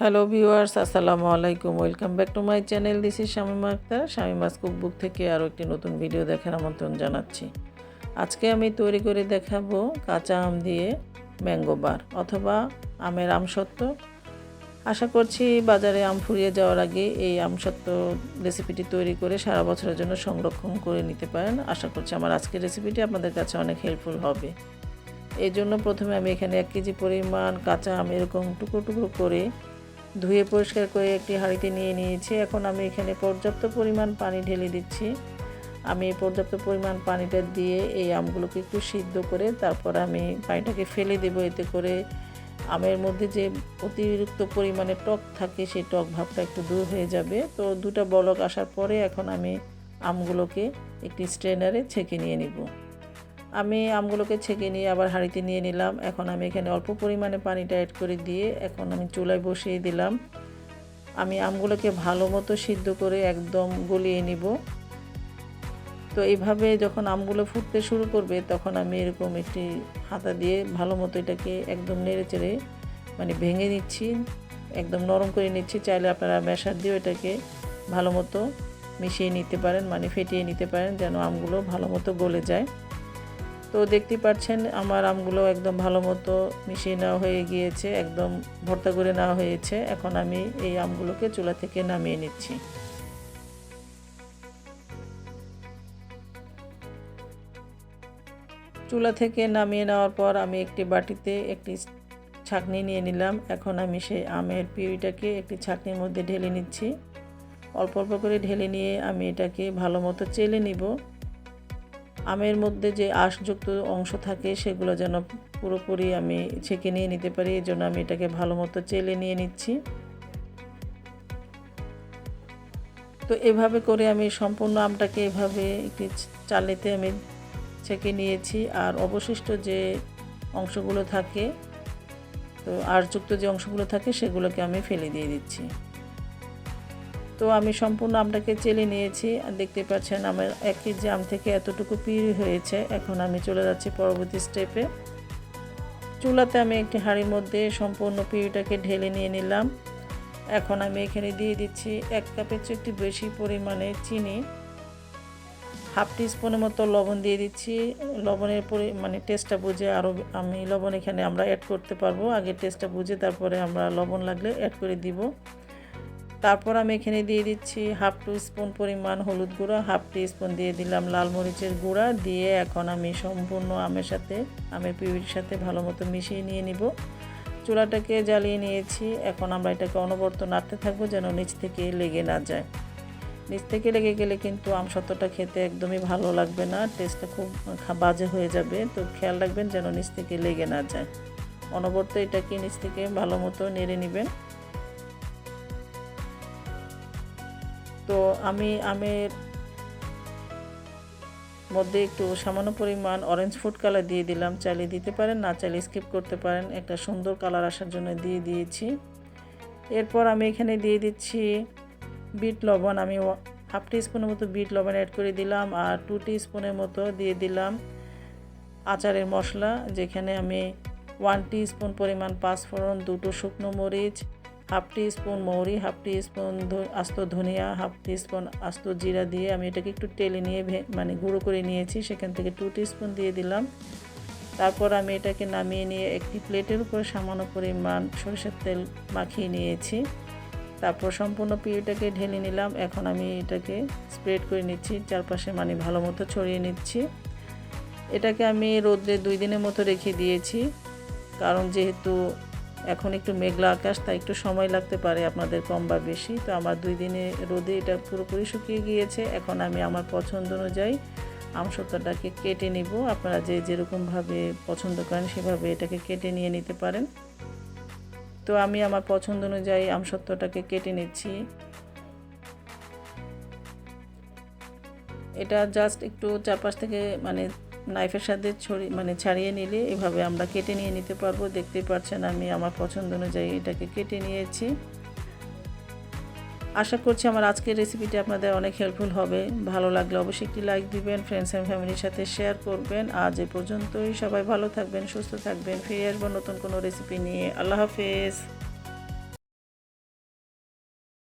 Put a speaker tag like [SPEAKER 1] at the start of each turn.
[SPEAKER 1] Hello viewers আসসালামু আলাইকুম। Welcome back to my channel this is Shamima Akter Shamima's cookbook থেকে আরও একটি নতুন ভিডিও দেখার আমন্ত্রণ জানাচ্ছি। আজকে আমি তৈরি করে দেখাবো কাঁচা আম দিয়ে ম্যাঙ্গো বার অথবা আমের আমসত্ত্ব। আশা করছি বাজারে আম ফুরিয়ে যাওয়ার আগে এই আমসত্ত্ব রেসিপিটি তৈরি করে সারা বছরের জন্য সংরক্ষণ করে নিতে পারেন। আশা করছি আমার আজকের রেসিপিটি আপনাদের কাছে অনেক হেল্পফুল হবে। এই জন্য প্রথমে আমি এখানে এক কেজি পরিমাণ কাঁচা আম এরকম টুকরো টুকরো করে ধুয়ে পরিষ্কার করে একটি হাঁড়িতে নিয়ে নিয়েছি। এখন আমি এখানে পর্যাপ্ত পরিমাণ পানি ঢেলে দিচ্ছি। আমি পর্যাপ্ত পরিমাণ পানিটা দিয়ে এই আমগুলোকে একটু সিদ্ধ করে তারপর আমি পানিটাকে ফেলে দেবো। এতে করে আমের মধ্যে যে অতিরিক্ত পরিমাণে টক থাকে, সেই টক ভাবটা একটু দূর হয়ে যাবে। তো দুটা বলক আসার পরে এখন আমি আমগুলোকে একটি স্ট্রেনারে ছেঁকে নিয়ে নিব। আমি আমগুলোকে ছেঁকে নিয়ে আবার হাঁড়িতে নিয়ে নিলাম। এখন আমি এখানে অল্প পরিমাণে পানিটা অ্যাড করে দিয়ে এখন আমি চুলায় বসিয়ে দিলাম। আমি আমগুলোকে ভালো মতো সিদ্ধ করে একদম গলিয়ে নিব। তো এইভাবে যখন আমগুলো ফুটতে শুরু করবে, তখন আমি এরকম একটি হাতা দিয়ে ভালো মতো এটাকে একদম নেড়ে চেড়ে মানে ভেঙে নিচ্ছি, একদম নরম করে নিচ্ছি। চাইলে আপনারা ম্যাশার দিয়েও এটাকে ভালো মতো মিশিয়ে নিতে পারেন মানে ফেটিয়ে নিতে পারেন, যেন আমগুলো ভালো মতো গলে যায়। তো দেখতে পাচ্ছেন আমার আমগুলো একদম ভালো মতো মিশিয়ে নেওয়া হয়ে গিয়েছে, একদম ভর্তা করে নেওয়া হয়েছে। এখন আমি এই আমগুলোকে চুলা থেকে নামিয়ে নিচ্ছি। চুলা থেকে নামিয়ে নেওয়ার পর আমি একটি বাটিতে একটি ছাকনি নিয়ে নিলাম। এখন আমি সেই আমের পিউরিটাকে একটি ছাকনির মধ্যে ঢেলে নিচ্ছি। অল্প অল্প করে ঢেলে নিয়ে আমি এটাকে ভালো মতো চেলে নিব। আমের মধ্যে যে আঁশযুক্ত অংশ থাকে, সেগুলো যেন পুরোপুরি আমি ছেঁকে নিয়ে নিতে পারি। এই জন্য আমি এটাকে ভালো মতো চেলে নিয়ে নিচ্ছি। তো এভাবে করে আমি সম্পূর্ণ আমটাকে এভাবে একটি চালেতে আমি ছেঁকে নিয়েছি। আর অবশিষ্ট যে অংশগুলো থাকে, তো আঁশযুক্ত যে অংশগুলো থাকে, সেগুলোকে আমি ফেলে দিয়ে দিচ্ছি। তো আমি সম্পূর্ণ আমটাকে চেলে নিয়েছি। আর দেখতে পাচ্ছেন আমার এক কেজি আম থেকে এতটুকু পিউরি হয়েছে। এখন আমি চলে যাচ্ছি পরবর্তী স্টেপে। চুলাতে আমি একটি হাঁড়ির মধ্যে সম্পূর্ণ পিউরিটাকে ঢেলে নিয়ে নিলাম। এখন আমি এখানে দিয়ে দিচ্ছি এক কাপের চেয়ে একটু বেশি পরিমাণে চিনি। হাফ টি স্পুনের মতো লবণ দিয়ে দিচ্ছি। লবণের পরি মানে টেস্টটা বুঝে আরও আমি লবণ এখানে আমরা অ্যাড করতে পারব। আগে টেস্টটা বুঝে তারপরে আমরা লবণ লাগলে অ্যাড করে দিব। তারপর আমি এখানে দিয়ে দিচ্ছি হাফ টু স্পুন পরিমাণ হলুদ গুঁড়া, হাফ টি স্পুন দিয়ে দিলাম লাল মরিচের গুঁড়া, দিয়ে এখন আমি সম্পূর্ণ আমের সাথে, আমের পিউরির সাথে ভালো মতো মিশিয়ে নিয়ে নিব। চুলাটাকে জ্বালিয়ে নিয়েছি, এখন আমরা এটাকে অনবর্ত নাড়তে থাকব যেন নিচ থেকে লেগে না যায়। নিচ থেকে লেগে গেলে কিন্তু আম সত্যটা খেতে একদমই ভালো লাগবে না, টেস্টটা খুব বাজে হয়ে যাবে, তো খেয়াল রাখবেন যেন নিচ থেকে লেগে না যায়। অনবর্ত এটাকে নিচ থেকে ভালো মতো নেড়ে নেবেন। তো আমি আমের মধ্যে একটু সামান্য পরিমাণ অরেঞ্জ ফুড কালার দিয়ে দিলাম। চাইলে দিতে পারেন, না চাইলে স্কিপ করতে পারেন। একটা সুন্দর কালার আসার জন্য দিয়ে দিয়েছি। এরপর আমি এখানে দিয়ে দিচ্ছি বিট লবণ। আমি হাফ স্পুনের মতো বিট লবণ অ্যাড করে দিলাম আর টু স্পুনের মতো দিয়ে দিলাম আচারের মশলা, যেখানে আমি ওয়ান স্পুন পরিমাণ পাঁচফোড়ন, দুটো শুকনো মরিচ হাফ টি স্পুন মৌরি, হাফ টি স্পুন আস্ত ধনিয়া, হাফ টি স্পুন আস্ত জিরা দিয়ে আমি এটাকে একটু টেলে নিয়ে মানে গুঁড়ো করে নিয়েছি, সেখান থেকে টু টি স্পুন দিয়ে দিলাম। তারপর আমি এটাকে নামিয়ে নিয়ে একটি প্লেটের উপর সামান্য পরিমাণ সরষের তেল মাখিয়ে নিয়েছি। তারপর সম্পূর্ণ পিউটাকে ঢেলে নিলাম। এখন আমি এটাকে স্প্রেড করে নিচ্ছি, চারপাশে মানে ভালো মতো ছড়িয়ে নিচ্ছি। এটাকে আমি রোদ্রে দুই দিনের মতো রেখে দিয়েছি, কারণ যেহেতু এখন একটু মেঘলা আকাশ, তাই একটু সময় লাগতে পারে আপনাদের কম বা বেশি। তো আমার দুই দিনে রোদে এটা পুরোপুরি শুকিয়ে গিয়েছে। এখন আমি আমার পছন্দ অনুযায়ী আমসত্ত্বটাকে কেটে নিব। আপনারা যে যেরকমভাবে পছন্দ করেন সেভাবে এটাকে কেটে নিয়ে নিতে পারেন। তো আমি আমার পছন্দ অনুযায়ী আমসত্ত্বটাকে কেটে নিচ্ছি। এটা জাস্ট একটু চারপাশ থেকে মানে নাইফের সাথে ছড়ি মানে ছাড়িয়ে নিলে এভাবে আমরা কেটে নিয়ে নিতে পারব। দেখতেই পাচ্ছেন আমি আমার পছন্দ অনুযায়ী এটাকে কেটে নিয়েছি। আশা করছি আমার আজকের রেসিপিটি আপনাদের অনেক হেল্পফুল হবে। ভালো লাগলে অবশ্যই একটি লাইক দিবেন ফ্রেন্ডস অ্যান্ড ফ্যামিলির সাথে শেয়ার করবেন। আজ এ পর্যন্তই। সবাই ভালো থাকবেন, সুস্থ থাকবেন। ফিরে আসব নতুন কোনো রেসিপি নিয়ে। আল্লাহ হাফেজ।